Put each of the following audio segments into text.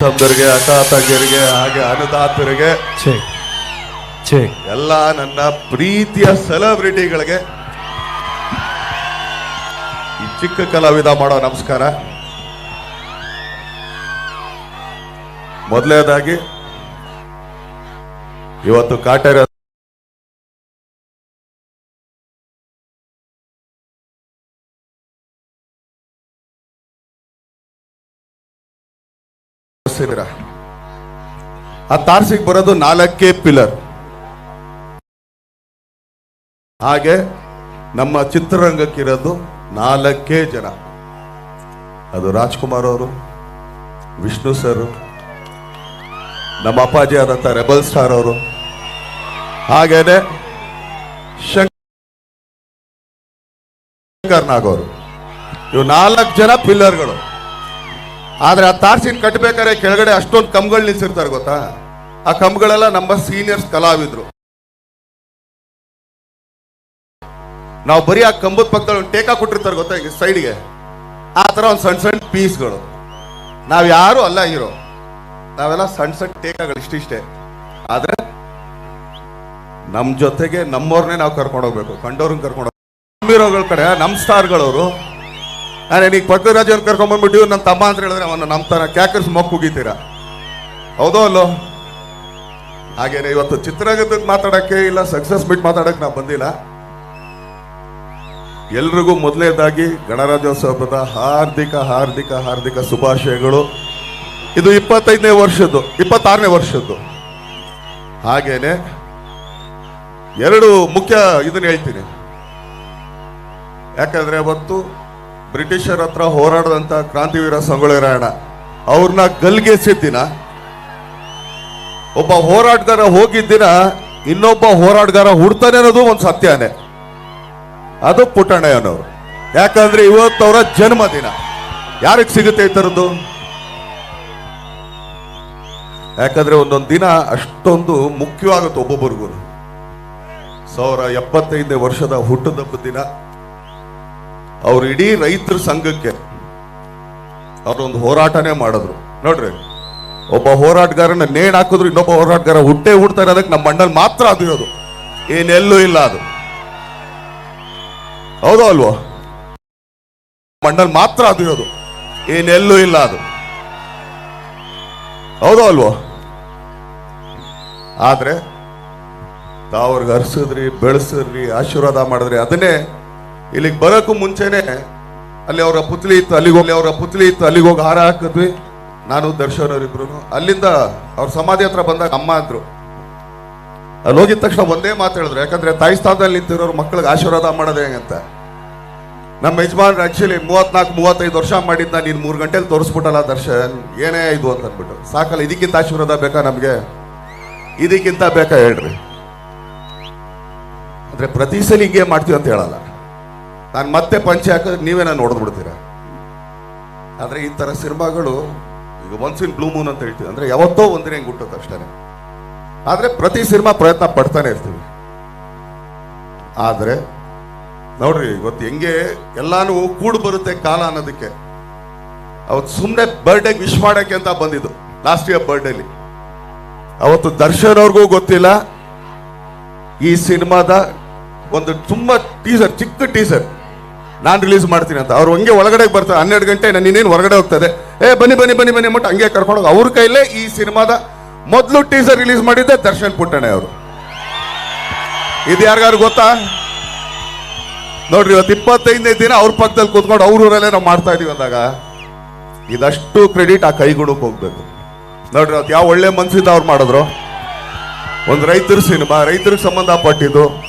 ತಮ್ಮರಿಗೆ ಅಕ್ಕ ತಂಗಿಯರಿಗೆ ಹಾಗೆ ಅನುದಾತರಿಗೆ ಎಲ್ಲ ನನ್ನ ಪ್ರೀತಿಯ ಸೆಲೆಬ್ರಿಟಿಗಳಿಗೆ ಈ ಚಿಕ್ಕ ಕಲಾವಿದ ಮಾಡೋ ನಮಸ್ಕಾರ. ಮೊದಲನೇದಾಗಿ ಇವತ್ತು ಕಾಟೇರ ಸೇರಿರ. ಆ ತಾರ್ಸಿಗೆ ಬರೋದು ನಾಲ್ಕೇ ಪಿಲ್ಲರ್. ಹಾಗೆ ನಮ್ಮ ಚಿತ್ರರಂಗಕ್ಕಿರೋದು ನಾಲ್ಕೇ ಜನ. ಅದು ರಾಜ್ಕುಮಾರ್ ಅವರು, ವಿಷ್ಣು ಸರ್, ನಮ್ಮ ಅಪ್ಪಾಜಿ ಆದಂತ ರೆಬಲ್ ಸ್ಟಾರ್ ಅವರು. ಹಾಗೇನೆ ಶಂಕರ್ ನಾಗ್ ಅವರು. ಇವು ನಾಲ್ಕು ಜನ ಪಿಲ್ಲರ್ಗಳು. ಆದ್ರೆ ಆ ತಾರ್ಸಿನ ಕಟ್ಟಬೇಕಾದ್ರೆ ಕೆಳಗಡೆ ಅಷ್ಟೊಂದು ಕಂಬಗಳು ನಿಲ್ಸಿರ್ತಾರೆ ಗೊತ್ತಾ? ಆ ಕಂಬಗಳೆಲ್ಲ ನಮ್ಮ ಸೀನಿಯರ್ಸ್ ಕಲಾವಿದ್ರು. ನಾವು ಬರೀ ಆ ಕಂಬದ ಪಕ್ಕದಲ್ಲಿ ಒಂದು ಟೇಕಾ ಕೊಟ್ಟಿರ್ತಾರೆ ಗೊತ್ತಾ ಈಗ ಸೈಡ್ಗೆ? ಆ ತರ ಒಂದು ಸಣ್ಣ ಸಣ್ಣ ಪೀಸ್ಗಳು. ನಾವು ಯಾರು ಅಲ್ಲ ಹೀರೋ. ನಾವೆಲ್ಲ ಸಣ್ಣ ಸಣ್ಣ ಟೇಕಾಗಳು ಇಷ್ಟಿಷ್ಟೇ ಆದರೆ ನಮ್ಮ ಜೊತೆಗೆ ನಮ್ಮವ್ರನ್ನೇ ನಾವು ಕರ್ಕೊಂಡು ಹೋಗ್ಬೇಕು. ಕಂಡವ್ರನ್ನ ಕರ್ಕೊಂಡು ಹೀರೋಗಳ ಕಡೆ ನಮ್ಮ ಸ್ಟಾರ್ಗಳವರು ನಾನು ಈಗ ಪಕ್ಕರಾಜನ್ ಕರ್ಕೊಂಡ್ ಬಂದ್ಬಿಟ್ಟು ನನ್ನ ತಮ್ಮ ಅಂತ ಹೇಳಿದ್ರೆ ಅವನು ನಮ್ಮ ತರ ಕ್ಯಾಕರ್ಸ್ ಮೊಕ್ಕ ಹೋಗಿತೀರಾ ಹೌದೋ ಅಲ್ಲೋ? ಹಾಗೇನೆ ಇವತ್ತು ಚಿತ್ರರಂಗದ ಮಾತಾಡಕ್ಕೆ ಇಲ್ಲ ಸಕ್ಸಸ್ ಬಿಟ್ ಮಾತಾಡಕ್ಕೆ ನಾವು ಬಂದಿಲ್ಲ. ಎಲ್ರಿಗೂ ಮೊದಲನೇದಾಗಿ ಗಣರಾಜ್ಯೋತ್ಸವದ ಹಾರ್ದಿಕ ಹಾರ್ದಿಕ ಹಾರ್ದಿಕ ಶುಭಾಶಯಗಳು. ಇದು ಇಪ್ಪತ್ತೈದನೇ ವರ್ಷದ್ದು, ಇಪ್ಪತ್ತಾರನೇ ವರ್ಷದ್ದು. ಹಾಗೇನೆ ಎರಡು ಮುಖ್ಯ ಇದನ್ನ ಹೇಳ್ತೀನಿ. ಯಾಕಂದ್ರೆ ಅವತ್ತು ಬ್ರಿಟಿಷರ ಹತ್ರ ಹೋರಾಡದಂತ ಕ್ರಾಂತಿವೀರ ಸಂಗೊಳ್ಳಿ ರಾಯಣ್ಣ ಅವ್ರನ್ನ ಗಲ್ಗೆಸಿದ ದಿನ, ಒಬ್ಬ ಹೋರಾಟಗಾರ ಹೋಗಿದ್ದ ದಿನ ಇನ್ನೊಬ್ಬ ಹೋರಾಟಗಾರ ಹುಡ್ತಾನೆ ಅನ್ನೋದು ಒಂದು ಸತ್ಯನೇ. ಅದು ಪುಟ್ಟಣ್ಣಯ್ಯನವರು ಯಾಕಂದ್ರೆ ಇವತ್ತವರ ಜನ್ಮದಿನ ಯಾರಿಗೆ ಸಿಗುತ್ತೆ ಈ ಥರದ್ದು? ಯಾಕಂದ್ರೆ ಒಂದೊಂದು ದಿನ ಅಷ್ಟೊಂದು ಮುಖ್ಯವಾಗುತ್ತೆ ಒಬ್ಬೊಬ್ಬರಿಗೂ ಸಾವಿರ ಎಪ್ಪತ್ತೈದನೇ ವರ್ಷದ ಹುಟ್ಟದಬ್ಬ ದಿನ. ಅವ್ರು ಇಡೀ ರೈತರ ಸಂಘಕ್ಕೆ ಅವರೊಂದು ಹೋರಾಟನೇ ಮಾಡಿದ್ರು. ನೋಡ್ರಿ, ಒಬ್ಬ ಹೋರಾಟಗಾರನ ನೇಣ್ ಹಾಕಿದ್ರು, ಇನ್ನೊಬ್ಬ ಹೋರಾಟಗಾರ ಹುಟ್ಟೆ ಹುಡ್ತಾರೆ, ಅದಕ್ಕೆ ನಮ್ಮ ಮಣ್ಣಲ್ಲಿ ಮಾತ್ರ ಅದು ಇರೋದು. ಏನೆಲ್ಲೂ ಇಲ್ಲ ಅದು. ಹೌದೋ ಅಲ್ವೋ? ಮಣ್ಣಲ್ಲಿ ಮಾತ್ರ ಅದು ಇರೋದು. ಏನೆಲ್ಲೂ ಇಲ್ಲ ಅದು. ಹೌದೋ ಅಲ್ವೋ? ಆದ್ರೆ ತಾವ್ರಿಗೆ ಹರ್ಸಿದ್ರಿ ಬೆಳೆಸಿದ್ರಿ, ಆಶೀರ್ವಾದ ಮಾಡಿದ್ರಿ, ಅದನ್ನೇ ಇಲ್ಲಿಗೆ ಬರೋಕ್ಕೂ ಮುಂಚೆನೆ ಅಲ್ಲಿ ಅವರ ಪುತ್ಲಿ ಇತ್ತು, ಅಲ್ಲಿಗೆ ಹೋಗಿ ಅವರ ಪುತ್ಲಿ ಇತ್ತು, ಅಲ್ಲಿಗೆ ಹೋಗಿ ಹಾರ ಹಾಕಿದ್ವಿ. ನಾನು ದರ್ಶನ್ ಅವರಿಬ್ರು ಅಲ್ಲಿಂದ ಅವ್ರ ಸಮಾಧಿ ಹತ್ರ ಬಂದಾಗ ಅಮ್ಮ ಅಂದ್ರು. ಅಲ್ಲಿ ಹೋಗಿದ ತಕ್ಷಣ ಒಂದೇ ಮಾತು ಹೇಳಿದ್ರು, ಯಾಕಂದ್ರೆ ತಾಯಿ ಸ್ಥಾನದಲ್ಲಿ ನಿಂತಿರೋರು ಮಕ್ಕಳಿಗೆ ಆಶೀರ್ವಾದ ಮಾಡೋದು ಹೆಂಗಂತ ನಮ್ಮ ಯಜಮಾನ್ ಆಕ್ಚುಲಿ ಮೂವತ್ನಾಲ್ಕು ಮೂವತ್ತೈದು ವರ್ಷ ಮಾಡಿದ್ದ ನೀನು ಮೂರು ಗಂಟೆಲಿ ತೋರಿಸ್ಬಿಟ್ಟಲ್ಲ ದರ್ಶನ್. ಏನೇ ಇದು ಅಂತ ಅಂದ್ಬಿಟ್ಟು ಸಾಕಲ್ಲ ಇದಕ್ಕಿಂತ ಆಶೀರ್ವಾದ ಬೇಕಾ ನಮಗೆ? ಇದಕ್ಕಿಂತ ಬೇಕಾ ಹೇಳ್ರಿ. ಅಂದ್ರೆ ಪ್ರತಿ ಸಲ ಹಿಂಗೆ ಮಾಡ್ತೀವಿ ಅಂತ ಹೇಳಲ್ಲ. ನಾನು ಮತ್ತೆ ಪಂಚೆ ಹಾಕಿದ್ರೆ ನೀವೇ ನಾನು ಆದರೆ ಈ ತರ ಸಿನಿಮಾಗಳು, ಈಗ ಒನ್ಸ್ ಇನ್ ಬ್ಲೂ ಮೂನ್ ಅಂತ ಹೇಳ್ತೀವಿ. ಅಂದ್ರೆ ಯಾವತ್ತೋ ಒಂದಿನ ಹೆಂಗ್ ಹುಟ್ಟುತ್ತೆ ಅಷ್ಟೇ ಆದ್ರೆ ಪ್ರತಿ ಸಿನಿಮಾ ಪ್ರಯತ್ನ ಪಡ್ತಾನೆ ಇರ್ತೀವಿ. ಆದ್ರೆ, ನೋಡ್ರಿ, ಇವತ್ತು ಹೆಂಗೆ ಎಲ್ಲಾನು ಕೂಡು ಬರುತ್ತೆ ಕಾಲ ಅನ್ನೋದಕ್ಕೆ. ಅವತ್ತು ಸುಮ್ಮನೆ ಬರ್ಡೇಗೆ ವಿಶ್ ಮಾಡಕ್ಕೆ ಅಂತ ಬಂದಿದ್ದು ಲಾಸ್ಟ್ ಇಯರ್ ಬರ್ಡೇಲಿ ಅವತ್ತು ದರ್ಶನ್ ಅವ್ರಿಗೂ ಗೊತ್ತಿಲ್ಲ, ಈ ಸಿನಿಮಾದ ಒಂದು ತುಂಬಾ ಟೀಸರ್ ಚಿಕ್ಕ ಟೀಸರ್ ನಾನು ರಿಲೀಸ್ ಮಾಡ್ತೀನಿ ಅಂತ. ಅವ್ರು ಹಂಗೆ ಒಳಗಡೆ ಬರ್ತಾರೆ. ಹನ್ನೆರಡು ಗಂಟೆ ನಾನು ಇನ್ನೇನು ಹೊರಗಡೆ ಹೋಗ್ತದೆ. ಏ, ಬನ್ನಿ ಬನ್ನಿ ಬನ್ನಿ ಬನ್ನಿ ಅಂದ್ಬಿಟ್ಟು ಹಂಗೆ ಕರ್ಕೊಂಡು ಅವ್ರ ಕೈಲೇ ಈ ಸಿನಿಮಾದ ಮೊದಲು ಟೀಸರ್ ರಿಲೀಸ್ ಮಾಡಿದ್ದೆ ದರ್ಶನ್ ಪುಟ್ಟಣೆ ಅವರು. ಇದು ಯಾರಿಗಾರು ಗೊತ್ತಾ? ನೋಡ್ರಿ, ಇವತ್ತು ಇಪ್ಪತ್ತೈದನೇ ದಿನ ಅವ್ರ ಪಕ್ಕದಲ್ಲಿ ಕೂತ್ಕೊಂಡು ಅವ್ರ ಊರಲ್ಲೇ ನಾವು ಮಾಡ್ತಾ ಇದೀವಿ ಅಂದಾಗ ಇದಷ್ಟು ಕ್ರೆಡಿಟ್ ಆ ಕೈಗುಣಕ್ಕೆ ಹೋಗ್ಬೇಕು. ನೋಡ್ರಿ ಅವತ್ತು ಯಾವ ಒಳ್ಳೆ ಮನ್ಸಿಂದ ಅವ್ರು ಮಾಡಿದ್ರು. ಒಂದು ರೈತರ ಸಿನಿಮಾ, ರೈತರಿಗೆ ಸಂಬಂಧಪಟ್ಟಿದ್ದು.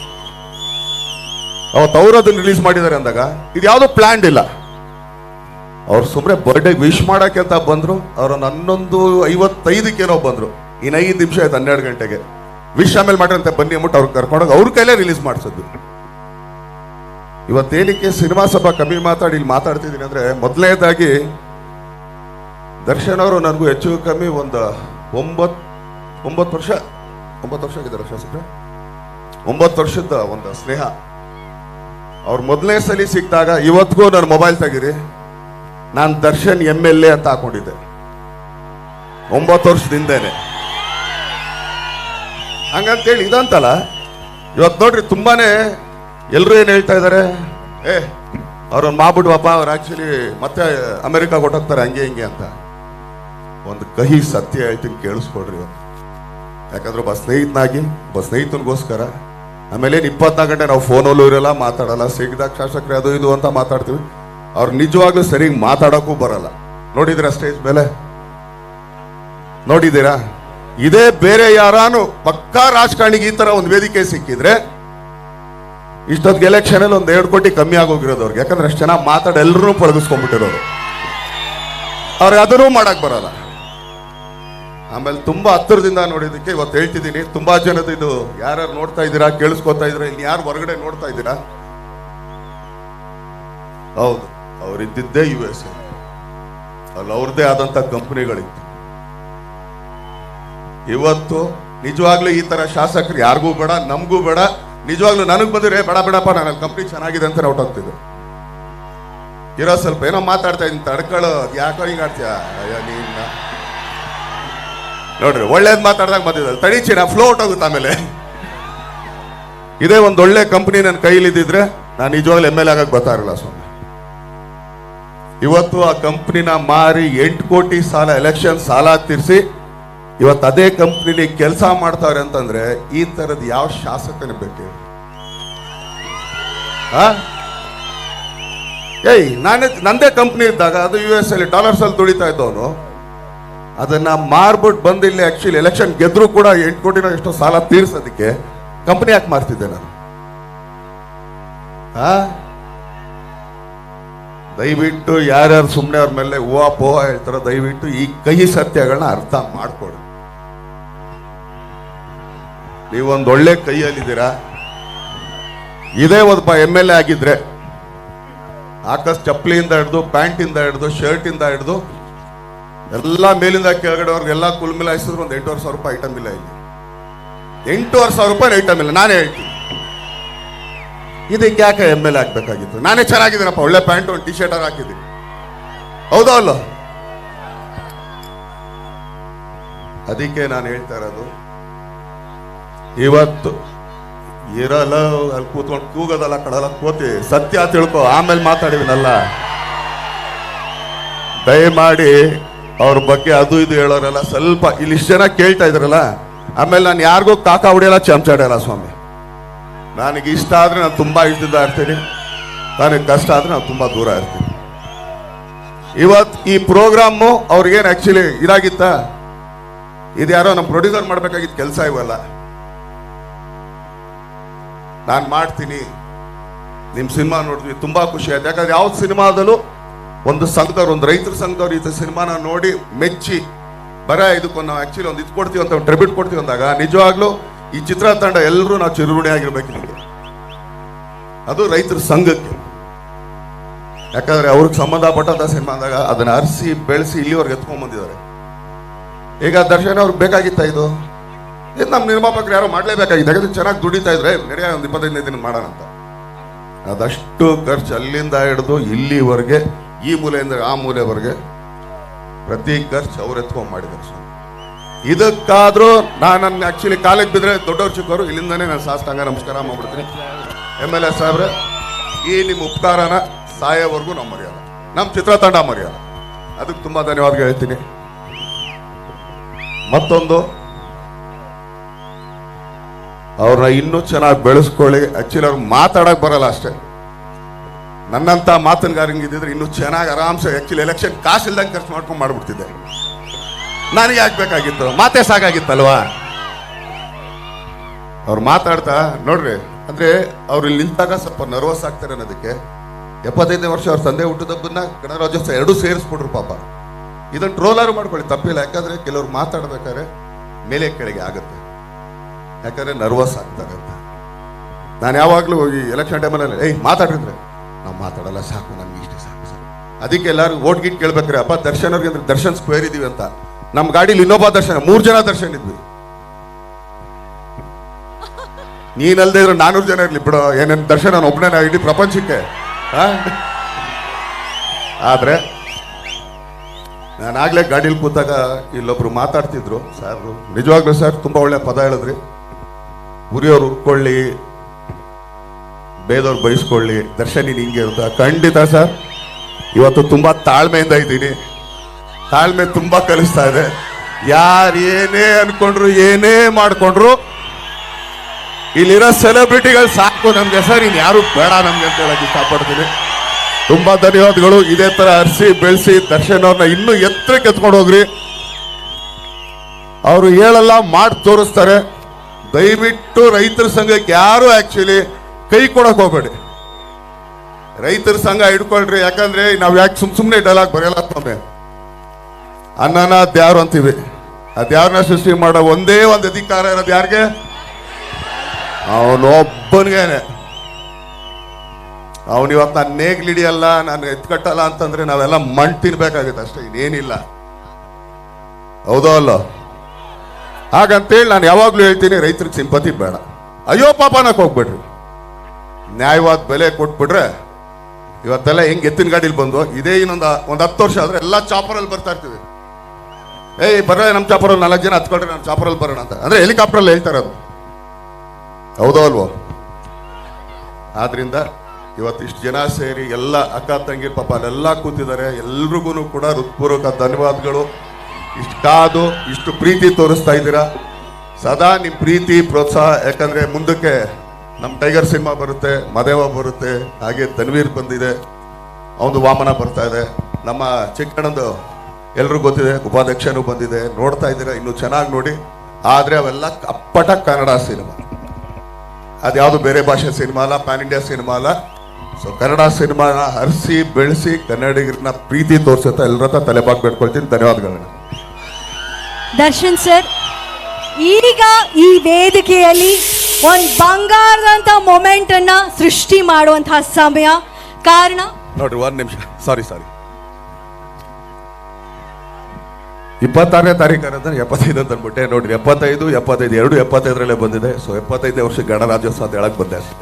ಅವತ್ತು ಅವ್ರು ಅದನ್ನ ರಿಲೀಸ್ ಮಾಡಿದ್ದಾರೆ ಅಂದಾಗ, ಇದು ಯಾವುದೋ ಪ್ಲ್ಯಾಂಡ್ ಇಲ್ಲ. ಅವ್ರು ಸುಮ್ಮನೆ ಬರ್ಡೇ ವಿಶ್ ಮಾಡಕ್ಕೆ ಅಂತ ಬಂದ್ರು ಅವ್ರನ್ನ ಹನ್ನೊಂದು ಐವತ್ತೈದಕ್ಕೇನೋ ಬಂದ್ರು. ಇನ್ನು ಐದು ನಿಮಿಷ ಆಯ್ತು, ಹನ್ನೆರಡು ಗಂಟೆಗೆ. ವಿಶ್ ಆಮೇಲೆ ಮಾಡ್ರಂತೆ ಬನ್ನಿ ಅಂದ್ಬಿಟ್ಟು ಅವ್ರು ಕರ್ಕೊಂಡೋಗಿ ಅವ್ರ ಕೈಲೇ ರಿಲೀಸ್ ಮಾಡಿಸಿದ್ದು. ಇವತ್ತೇನಕ್ಕೆ ಸಿನಿಮಾ ಸಭಾ ಕಮ್ಮಿ ಮಾತಾಡಿ, ಇಲ್ಲಿ ಮಾತಾಡ್ತಿದ್ದೀನಿ ಅಂದ್ರೆ ಮೊದಲನೇದಾಗಿ ದರ್ಶನ್ ಅವರು ನನಗೂ ಹೆಚ್ಚು ಕಮ್ಮಿ ಒಂದು ಒಂಬತ್, ಒಂಬತ್ತು ವರ್ಷ ಒಂಬತ್ತು ವರ್ಷ ಆಗಿದ್ದಾರೆ ಶಾಸಕರೇ? ಒಂಬತ್ತು ವರ್ಷದ ಒಂದು ಸ್ನೇಹ. ಅವ್ರು ಮೊದಲನೇ ಸಲ ಸಿಕ್ಕಿದಾಗ ಇವತ್ತಿಗೂ ನನ್ನ ಮೊಬೈಲ್ ತೆಗೀರಿ. ನಾನು ದರ್ಶನ್ ಎಂ ಎಲ್ ಎ ಅಂತ ಹಾಕೊಂಡಿದ್ದೆ. ಒಂಬತ್ತು ವರ್ಷದಿಂದೇನೆ ಹಂಗಂತೇಳಿ ಇದಂತಲ್ಲ ಇವತ್ತು ನೋಡ್ರಿ ತುಂಬಾನೇ ಎಲ್ಲರೂ ಏನು ಹೇಳ್ತಾ ಇದ್ದಾರೆ ಏ ಅವ್ರನ್ನ ಮಾಡ್ಬಿಡ್ವಪ್ಪ, ಅವ್ರು ಆಕ್ಚುಲಿ ಮತ್ತೆ ಅಮೆರಿಕ ಕೊಟ್ಟೋಗ್ತಾರೆ ಹಂಗೆ ಹಿಂಗೆ ಅಂತ. ಒಂದು ಕಹಿ ಸತ್ಯ ಹೇಳ್ತೀನಿ ಕೇಳಿಸ್ಕೊಡ್ರಿ ಇವತ್ತು. ಯಾಕಂದ್ರೆ ಒಬ್ಬ ಸ್ನೇಹಿತನಾಗಿ ಒಬ್ಬ ಸ್ನೇಹಿತನಿಗೋಸ್ಕರ ಆಮೇಲೆ ಇಪ್ಪತ್ನಾಲ್ಕು ಗಂಟೆ ನಾವು ಫೋನಲ್ಲೂ ಇರಲ್ಲ, ಮಾತಾಡಲ್ಲ. ಸಿಕ್ಕಿದಾಗ ಶಾಸಕರೇ ಅದು ಇದು ಅಂತ ಮಾತಾಡ್ತೀವಿ. ಅವ್ರು ನಿಜವಾಗ್ಲೂ ಸರಿ ಮಾತಾಡೋಕ್ಕೂ ಬರಲ್ಲ. ನೋಡಿದಿರಾ ಸ್ಟೇಜ್ ಮೇಲೆ? ನೋಡಿದ್ದೀರಾ? ಇದೇ ಬೇರೆ ಯಾರಾನು ಪಕ್ಕಾ ರಾಜಕಾರಣಿಗೆ ಈ ತರ ಒಂದು ವೇದಿಕೆ ಸಿಕ್ಕಿದ್ರೆ ಇಷ್ಟೊತ್ತಿಗೆ ಎಲೆಕ್ಷನ್ ಅಲ್ಲಿ ಒಂದ್ ಎರಡು ಕೋಟಿ ಕಮ್ಮಿ ಆಗೋಗಿರೋದು ಅವ್ರಿಗೆ. ಯಾಕಂದ್ರೆ ಅಷ್ಟು ಚೆನ್ನಾಗಿ ಮಾತಾಡಿ ಎಲ್ಲರೂ ಪಳಗಿಸ್ಕೊಂಡ್ಬಿಟ್ಟಿರೋರು ಅವ್ರಿಗೆ ಅದನ್ನೂ ಮಾಡಕ್ ಬರಲ್ಲ. ಆಮೇಲೆ ತುಂಬಾ ಹತ್ತಿರದಿಂದ ನೋಡಿದ್ದಕ್ಕೆ ಇವತ್ತು ಹೇಳ್ತಿದ್ದೀನಿ. ತುಂಬಾ ಜನದ ಇದು ಯಾರ್ಯಾರು ನೋಡ್ತಾ ಇದ್ದೀರಾ, ಕೇಳಿಸ್ಕೊತಾ ಇದ್ದೀರಾ ಇಲ್ಲಿ ಯಾರು ಹೊರಗಡೆ ನೋಡ್ತಾ ಇದ್ದೀರಾ? ಹೌದು, ಅವರಿದ್ದಿದ್ದೇ ಯು ಎಸ್ ಅಲ್ಲಿ ಅವ್ರದ್ದೇ ಆದಂತ ಕಂಪ್ನಿಗಳಿತ್ತು. ಇವತ್ತು ನಿಜವಾಗ್ಲೂ ಈ ತರ ಶಾಸಕರು ಯಾರಿಗೂ ಬೇಡ, ನಮಗೂ ಬೇಡ. ನಿಜವಾಗ್ಲೂ ನನಗ್ ಬಂದಿರೇ ಬೇಡ, ಬೇಡಪ್ಪ ನನ್ನ ಕಂಪ್ನಿ ಚೆನ್ನಾಗಿದೆ ಅಂತ ಹೊಟ್ಟೋಗ್ತಿದ್ರು ಇರೋ ಸ್ವಲ್ಪ ಏನೋ ಮಾತಾಡ್ತಾ ಇದ್ದೀನಿ, ತಡ್ಕೊಳ್ಳೋದು, ಯಾಕೋ ಹಿಂಗಾಡ್ತೀಯ? ಅಯ್ಯ, ನೀನ್ ನೋಡ್ರಿ, ಒಳ್ಳೇದ್ ಮಾತಾಡ್ದಾಗ ಬಂದಿದ್ದಲ್ಲ ತಡಿ ನಾ ಫ್ಲೋಟ್ ಆಗುತ್ತೆ ಆಮೇಲೆ. ಇದೇ ಒಂದು ಒಳ್ಳೆ ಕಂಪ್ನಿ ನನ್ನ ಕೈಲಿದ್ದಿದ್ರೆ ನಾನು ನಿಜವಾಗ್ಲೂ ಎಂ ಎಲ್ ಆಗಕ್ಕೆ ಬರ್ತಾ ಇರಲ್ಲ ಸ್ವಾಮಿ. ಇವತ್ತು ಆ ಕಂಪ್ನಿನ ಮಾರಿ ಎಂಟು ಕೋಟಿ ಸಾಲ ಎಲೆಕ್ಷನ್ ಸಾಲ ತೀರಿಸಿ ಇವತ್ತು ಅದೇ ಕಂಪ್ನಿಲಿ ಕೆಲಸ ಮಾಡ್ತಾವ್ರೆ ಅಂತಂದ್ರೆ ಈ ತರದ್ ಯಾವ ಶಾಸಕನ ಬೇಕು? ಏಯ್, ನಾನೇ, ನಂದೇ ಕಂಪ್ನಿ ಇದ್ದಾಗ ಅದು ಯು ಎಸ್ ಅಲ್ಲಿ ಡಾಲರ್ಸ್ ಅಲ್ಲಿ ದುಡಿತಾ ಇದ್ದವನು. ಅದನ್ನ ಮಾರ್ಬಿಟ್ಟು ಬಂದು ಇಲ್ಲಿ ಆಕ್ಚುಲಿ ಎಲೆಕ್ಷನ್ ಗೆದ್ರು ಕೂಡ ಎಂಟು ಕೋಟಿನ ಎಷ್ಟೋ ಸಾಲ ತೀರಿಸೋದಕ್ಕೆ ಕಂಪನಿ ಯಾಕೆ ಮಾರ್ತಿದ್ದೆ ನಾನು? ದಯವಿಟ್ಟು ಯಾರ್ಯಾರು ಸುಮ್ಮನೆ ಅವ್ರ ಮೇಲೆ ಹೂವ ಪೋಹ ಹೇಳ್ತಾರೋ ದಯವಿಟ್ಟು ಈ ಕಹಿ ಸತ್ಯಗಳನ್ನ ಅರ್ಥ ಮಾಡ್ಕೊಡಿ. ನೀವೊಂದು ಒಳ್ಳೆ ಕೈಯಲ್ಲಿದ್ದೀರಾ? ಇದೇ ಒಬ್ಬ ಎಂ ಎಲ್ ಎ ಆಗಿದ್ರೆ. ಆಕಾಶ್ ಚಪ್ಪಲಿಯಿಂದ ಹಿಡಿದು, ಪ್ಯಾಂಟಿಂದ ಹಿಡಿದು, ಶರ್ಟಿಂದ ಹಿಡಿದು ಎಲ್ಲ ಮೇಲಿಂದ ಕೆಳಗಡೆವರೆಗೆಲ್ಲ ಕುಲ್ ಮಿಲ ಹಾಯಿಸಿದ್ರು ಒಂದು ಎಂಟೂವರೆ ಸಾವಿರ ರೂಪಾಯಿ ಐಟಮ್ ಇಲ್ಲ ಇಲ್ಲಿ. ಎಂಟೂವರೆ ಸಾವಿರ ರೂಪಾಯಿ ಐಟಮ್ ಇಲ್ಲ, ನಾನೇ ಹೇಳ್ತೀನಿ. ಇದಕ್ಕೆ ಯಾಕೆ ಎಂ ಎಲ್ ಹಾಕ್ಬೇಕಾಗಿತ್ತು? ನಾನೇ ಚೆನ್ನಾಗಿದ್ದೀನಪ್ಪ, ಒಳ್ಳೆ ಪ್ಯಾಂಟ್, ಒಂದು ಟಿ ಶರ್ಟ್ ಹಾಕಿದ್ದೀನಿ. ಹೌದಾ ಅಲ್ಲ? ಅದಕ್ಕೆ ನಾನು ಹೇಳ್ತಾ ಇರೋದು, ಇವತ್ತು ಇರಲ್ಲ, ಅಲ್ಲಿ ಕೂತ್ಕೊಂಡು ಕೂಗೋದಲ್ಲ ಕಡಲ ಕೂತಿ ಸತ್ಯ ತಿಳ್ಕೊ, ಆಮೇಲೆ ಮಾತಾಡಿವಿನಲ್ಲ ದಯಮಾಡಿ ಅವ್ರ ಬಗ್ಗೆ ಅದು ಇದು ಹೇಳೋರಲ್ಲ ಸ್ವಲ್ಪ ಇಲ್ಲಿ ಇಷ್ಟು ಜನ ಕೇಳ್ತಾ ಇದ್ರಲ್ಲ, ಆಮೇಲೆ ನಾನು ಯಾರಿಗೂ ಕಾಕ ಹೊಡೆಯಲ್ಲ ಚಮಚಾಡಲ್ಲ ಸ್ವಾಮಿ. ನನಗೆ ಇಷ್ಟ ಆದ್ರೆ ನಾನು ತುಂಬಾ ಇಷ್ಟದಿಂದ ಇರ್ತೀನಿ. ನನಗೆ ಕಷ್ಟ ಆದ್ರೆ ನಾನು ತುಂಬಾ ದೂರ ಇರ್ತೀನಿ. ಇವತ್ತು ಈ ಪ್ರೋಗ್ರಾಮು ಅವ್ರಿಗೇನು ಆಕ್ಚುಲಿ ಇದಾಗಿತ್ತ? ಇದು ಯಾರೋ ನಮ್ಮ ಪ್ರೊಡ್ಯೂಸರ್ ಮಾಡ್ಬೇಕಾಗಿತ್ತು ಕೆಲಸ ಇವಲ್ಲ. ನಾನು ಮಾಡ್ತೀನಿ. ನಿಮ್ಮ ಸಿನಿಮಾ ನೋಡಿದ್ವಿ ತುಂಬಾ ಖುಷಿ ಆಯ್ತು. ಯಾಕಂದ್ರೆ ಯಾವ ಸಿನಿಮಾದಲ್ಲೂ ಒಂದು ಸಂಘದವ್ರು, ಒಂದು ರೈತರ ಸಂಘದವ್ರು ಈ ಸಿನಿಮಾನ ನೋಡಿ ಮೆಚ್ಚಿ ಬರ ಇದಕ್ಕೊಂದು ನಾವು ಆ್ಯಕ್ಚುಲಿ ಒಂದು ಇದು ಕೊಡ್ತೀವಿ ಅಂತ ಟ್ರಿಬ್ಯೂಟ್ ಕೊಡ್ತೀವಿ ಅಂದಾಗ ನಿಜವಾಗ್ಲೂ ಈ ಚಿತ್ರ ತಂಡ ಎಲ್ಲರೂ ನಾವು ಚಿರುರುಣಿ ಆಗಿರ್ಬೇಕು ನಿಮಗೆ. ಅದು ರೈತರ ಸಂಘಕ್ಕೆ. ಯಾಕಂದ್ರೆ ಅವ್ರಿಗೆ ಸಂಬಂಧಪಟ್ಟಂತ ಸಿನಿಮಾ ಅಂದಾಗ ಅದನ್ನ ಅರಿಸಿ ಬೆಳೆಸಿ ಇಲ್ಲಿವರೆಗೆ ಎತ್ಕೊಂಡ್ ಬಂದಿದ್ದಾರೆ. ಈಗ ದರ್ಶನ್ ಅವ್ರಿಗೆ ಬೇಕಾಗಿತ್ತ ಇದು? ಇದು ನಮ್ಮ ನಿರ್ಮಾಪಕರು ಯಾರು ಮಾಡಲೇಬೇಕಾಗಿತ್ತು. ಯಾಕಂದ್ರೆ ಚೆನ್ನಾಗಿ ದುಡಿತಾ ಇದ್ರೆ ನಡೆಯ ಒಂದು ಇಪ್ಪತ್ತೈದನೇ ದಿನ ಮಾಡೋಣ ಅಂತ. ಅದಷ್ಟು ಖರ್ಚು ಅಲ್ಲಿಂದ ಹಿಡಿದು ಇಲ್ಲಿವರೆಗೆ ಈ ಮೂಲೆಯಿಂದ ಆ ಮೂಲೆವರೆಗೆ ಪ್ರತಿ ಖರ್ಚು ಅವ್ರು ಎತ್ಕೊಂಡು ಮಾಡಿದ್ದಾರೆ ಸ್ವಾಮಿ. ಇದಕ್ಕಾದ್ರೂ ನಾನು ನನ್ನ ಆಕ್ಚುಲಿ ಕಾಲೇಜ್ ಬಿದ್ದರೆ ದೊಡ್ಡವ್ರು ಚಿಕ್ಕವರು, ಇಲ್ಲಿಂದಾನೆ ನಾನು ಸಾಷ್ಟಾಂಗ ನಮಸ್ಕಾರ ಮಾಡ್ಬಿಡ್ತೀನಿ. ಎಂ ಎಲ್ ಎ ಸಾಹೇಬ್ರೆ, ಈ ನಿಮ್ಮ ಉಪಕಾರನ ಸಾಯೋವರೆಗೂ ನಾವು ಮರೆಯಲ್ಲ ನಮ್ಮ ಚಿತ್ರತಂಡ ಮರೆಯಲ್ಲ ಅದಕ್ಕೆ ತುಂಬ ಧನ್ಯವಾದ ಹೇಳ್ತೀನಿ. ಮತ್ತೊಂದು, ಅವ್ರನ್ನ ಇನ್ನೂ ಚೆನ್ನಾಗಿ ಬೆಳೆಸ್ಕೊಳ್ಳಿ. ಆಕ್ಚುಲಿ ಅವ್ರು ಮಾತಾಡೋಕೆ ಬರಲ್ಲ ಅಷ್ಟೇ. ನನ್ನಂತ ಮಾತನ್ಗಾರಂಗೆ ಇದ್ದಿದ್ರೆ ಇನ್ನೂ ಚೆನ್ನಾಗಿ ಆರಾಮ್ಸೆ ಆಕ್ಚುಲಿ ಎಲೆಕ್ಷನ್ ಕಾಸು ಇಲ್ದಂಗೆ ಖರ್ಚು ಮಾಡ್ಕೊಂಡು ಮಾಡ್ಬಿಡ್ತಿದ್ದೆ. ನನಗೆ ಬೇಕಾಗಿತ್ತು? ಮಾತೇ ಸಾಕಾಗಿತ್ತಲ್ವಾ? ಅವ್ರು ಮಾತಾಡ್ತಾ, ನೋಡ್ರಿ, ಅಂದ್ರೆ ಅವ್ರು ಇಲ್ಲಿ ನಿಂತಾಗ ಸ್ವಲ್ಪ ನರ್ವಸ್ ಆಗ್ತಾರೆ ಅನ್ನೋದಕ್ಕೆ ಎಪ್ಪತ್ತೈದನೇ ವರ್ಷ ಅವ್ರ ತಂದೆ ಹುಟ್ಟಿದಬ್ಬನ್ನ ಗಣರಾಜ್ಯೋತ್ಸವ ಎರಡೂ ಸೇರಿಸ್ಬಿಟ್ರು ಪಾಪ. ಇದನ್ನು ಟ್ರೋಲಾರು ಮಾಡ್ಕೊಳ್ಳಿ, ತಪ್ಪಿಲ್ಲ. ಯಾಕಂದ್ರೆ ಕೆಲವ್ರು ಮಾತಾಡ್ಬೇಕಾದ್ರೆ ಮೇಲೆ ಕೆಳಗೆ ಆಗುತ್ತೆ. ಯಾಕಂದ್ರೆ ನರ್ವಸ್ ಆಗ್ತಾರೆ ಅಂತ. ನಾನು ಯಾವಾಗಲೂ ಈ ಎಲೆಕ್ಷನ್ ಟೈಮಲ್ಲಿ ಏಯ್ ಮಾತಾಡಿದ್ರೆ ನಾವು ಮಾತಾಡಲ್ಲ, ಸಾಕು, ನಮ್ಗೆ ಇಷ್ಟ, ಸಾಕು ಸಾಕು. ಅದಕ್ಕೆ ಎಲ್ಲರೂ ಓಟ್ ಗಿಟ್ ಕೇಳ್ಬೇಕ್ರೆ ಅಪ್ಪ, ದರ್ಶನ್ ಅವ್ರಿಗೆ ಅಂದ್ರೆ ದರ್ಶನ್ ಸ್ಕ್ವೇರ್ ಇದೀವಿ ಅಂತ. ನಮ್ಮ ಗಾಡಿಲಿ ಇನ್ನೊಬ್ಬ ದರ್ಶನ, ಮೂರು ಜನ ದರ್ಶನ್ ಇದ್ವಿ. ನೀನಲ್ದೇ ಇದ್ರೆ ನಾನೂರು ಜನ ಇರ್ಲಿ ಬಿಡೋ. ಏನೇನು ದರ್ಶನ ಒಬ್ಬನೇ ಇಡೀ ಪ್ರಪಂಚಕ್ಕೆ? ಆದ್ರೆ ನಾನು ಆಗ್ಲೇ ಗಾಡೀಲಿ ಕೂತಾಗ ಇಲ್ಲೊಬ್ರು ಮಾತಾಡ್ತಿದ್ರು. ಸರ್, ನಿಜವಾಗ್ಲೂ ಸರ್, ತುಂಬಾ ಒಳ್ಳೆ ಪದ ಹೇಳಿದ್ರಿ. ಉರಿಯೋರು ಉರ್ಕೊಳ್ಳಿ ಬೇದವ್ರು ಬಯಸ್ಕೊಳ್ಳಿ. ದರ್ಶನಿ ನಿಂಗೆ ಅಂತ. ಖಂಡಿತ ಸರ್. ಇವತ್ತು ತುಂಬಾ ತಾಳ್ಮೆಯಿಂದ ಇದ್ದೀನಿ. ತಾಳ್ಮೆ ತುಂಬಾ ಕಲಿಸ್ತಾ ಇದೆ. ಯಾರು ಏನೇ ಅನ್ಕೊಂಡ್ರು, ಏನೇ ಮಾಡ್ಕೊಂಡ್ರು, ಇಲ್ಲಿರೋ ಸೆಲೆಬ್ರಿಟಿಗಳು ಸಾಕು ನಮ್ಗೆ ಸರ್. ಇನ್ ಯಾರು ಬೇಡ ನಮ್ಗೆ ಅಂತ ಹೇಳಕ್ ಇಷ್ಟಪಡ್ತೀನಿ. ತುಂಬಾ ಧನ್ಯವಾದಗಳು. ಇದೇ ತರ ಹರಿಸಿ ಬೆಳೆಸಿ ದರ್ಶನ್ ಅವ್ರನ್ನ ಇನ್ನೂ ಎತ್ತರಕ್ಕೆ ಎತ್ಕೊಂಡು ಹೋಗ್ರಿ. ಅವರು ಹೇಳಲ್ಲ, ಮಾಡಿ ತೋರಿಸ್ತಾರೆ. ದಯವಿಟ್ಟು ರೈತರ ಸಂಘಕ್ಕೆ ಯಾರು ಆಕ್ಚುಲಿ ಕೈ ಕೊಡಕ್ ಹೋಗ್ಬೇಡಿ. ರೈತರ ಸಂಘ ಹಿಡ್ಕೊಳ್ರಿ, ಯಾಕಂದ್ರೆ ನಾವ್ ಯಾಕೆ ಸುಮ್ ಸುಮ್ನೆ ಡೈಲಾಗ್ ಬರೆಯಲ್ಲ ಒಮ್ಮೆ ಅನ್ನನ ದ್ಯಾರು ಅಂತೀವಿ. ಅದ್ಯಾರನ್ನ ಸೃಷ್ಟಿ ಮಾಡೋ, ಒಂದೇ ಒಂದು ಅಧಿಕಾರ ಇರೋದು ಯಾರಿಗೆ? ಅವನೊಬ್ಬನಿಗೇನೆ. ಅವನು ಇವತ್ತು ನಾನು ನೇಗ್ಲಿಡಿಯಲ್ಲ, ನಾನು ಎತ್ಕಟ್ಟಲ್ಲ ಅಂತಂದ್ರೆ ನಾವೆಲ್ಲ ಮಣ್ ತಿನ್ಬೇಕಾಗುತ್ತೆ ಅಷ್ಟೇ, ಇನ್ನೇನಿಲ್ಲ. ಹೌದೋ ಅಲ್ಲ? ಹಾಗಂತೇಳಿ ನಾನು ಯಾವಾಗ್ಲೂ ಹೇಳ್ತೀನಿ, ರೈತರಿಗೆ ಸಿಂಪತಿ ಬೇಡ. ಅಯ್ಯೋ ಪಾಪ, ಅನ್ನಕ್ ಹೋಗ್ಬೇಡ್ರಿ. ನ್ಯಾಯವಾದ ಬೆಲೆ ಕೊಟ್ಬಿಟ್ರೆ ಇವತ್ತೆಲ್ಲ ಹೆಂಗ್ ಎತ್ತಿನ ಗಾಡಿಲಿ ಬಂದು ಇದೇ ಇನ್ನೊಂದು ಒಂದ್ ಹತ್ತು ವರ್ಷ ಆದ್ರೆ ಎಲ್ಲ ಚಾಪರಲ್ಲಿ ಬರ್ತಾ ಇರ್ತೀವಿ. ಏಯ್, ಬರ್ರೆ ನಮ್ಮ ಚಾಪರಲ್ಲಿ ನಾಲ್ಕು ಜನ ಹತ್ಕೊಳ್ರಿ ನಮ್ಮ ಚಾಪರಲ್ಲಿ ಬರೋಣ ಅಂತ. ಅಂದ್ರೆ ಹೆಲಿಕಾಪ್ಟರಲ್ಲಿ ಹೇಳ್ತಾರೆ ಅದು ಹೌದೋ ಅಲ್ವೋ? ಆದ್ರಿಂದ ಇವತ್ತಿಷ್ಟು ಜನ ಸೇರಿ ಎಲ್ಲ ಅಕ್ಕ ತಂಗಿ ಪಾಪ ಅಲ್ಲೆಲ್ಲ ಕೂತಿದ್ದಾರೆ. ಎಲ್ರಿಗೂ ಕೂಡ ಹೃತ್ಪೂರ್ವಕ ಧನ್ಯವಾದಗಳು. ಇಷ್ಟು ಕಾದು, ಇಷ್ಟು ಪ್ರೀತಿ ತೋರಿಸ್ತಾ ಇದ್ದೀರಾ. ಸದಾ ನಿಮ್ಮ ಪ್ರೀತಿ, ಪ್ರೋತ್ಸಾಹ, ಯಾಕಂದ್ರೆ ಮುಂದಕ್ಕೆ ನಮ್ಮ ಟೈಗರ್ ಸಿನಿಮಾ ಬರುತ್ತೆ, ಮದೇವ ಬರುತ್ತೆ, ಹಾಗೆ ತನ್ವೀರ್ ಬಂದಿದೆ ಅವನು ವಾಮನ ಬರ್ತಾ ಇದೆ. ನಮ್ಮ ಚಿಕ್ಕಣ್ಣಂದು ಎಲ್ರಿಗೂ ಗೊತ್ತಿದೆ, ಉಪಾಧ್ಯಕ್ಷನೂ ಬಂದಿದೆ. ನೋಡ್ತಾ ಇದ್ದೀರಾ, ಇನ್ನು ಚೆನ್ನಾಗಿ ನೋಡಿ. ಆದರೆ ಅವೆಲ್ಲ ಅಪ್ಪಟ ಕನ್ನಡ ಸಿನಿಮಾ. ಅದ್ಯಾವುದು ಬೇರೆ ಭಾಷೆ ಸಿನಿಮಾ ಅಲ್ಲ, ಪ್ಯಾನ್ ಇಂಡಿಯಾ ಸಿನಿಮಾ ಅಲ್ಲ. ಸೊ ಕನ್ನಡ ಸಿನಿಮಾನ ಹರಿಸಿ, ಬೆಳೆಸಿ ಕನ್ನಡಿಗರನ್ನ ಪ್ರೀತಿ ತೋರಿಸುತ್ತಾ ಎಲ್ಲರ ತಲೆಬಾಗ್ ಬೇಡ್ಕೊಳ್ತೀನಿ. ಧನ್ಯವಾದಗಳನ್ನ ದರ್ಶನ್ ಸರ್, ಈಗ ಈ ವೇದಿಕೆಯಲ್ಲಿ ಒಂದು ಬಂಗಾರದಂತ ಮೊಮೆಂಟ್ ಅನ್ನ ಸೃಷ್ಟಿ ಮಾಡುವಂತಹ ಸಮಯ. ಕಾರಣ? ನೋಡ್ರಿ, ಒಂದ್ ನಿಮಿಷ. ಸಾರಿ ಸಾರಿ ಇಪ್ಪತ್ತಾರನೇ ತಾರೀಕು ಅಂದ್ರೆ ಎಪ್ಪತ್ತೈದು ಅಂತ ಅಂದ್ಬಿಟ್ಟೆ. ನೋಡ್ರಿ, ಎಪ್ಪತ್ತೈದು ಎಪ್ಪತ್ತೈದು, ಎರಡು ಎಪ್ಪತ್ತೈದರಲ್ಲೇ ಬಂದಿದೆ. ಸೊ ಎಪ್ಪತ್ತೈದನೇ ವರ್ಷ ಗಣರಾಜ್ಯೋತ್ಸವ ಅಂತ ಹೇಳಕ್ ಬಂದೆ ಅಷ್ಟೇ.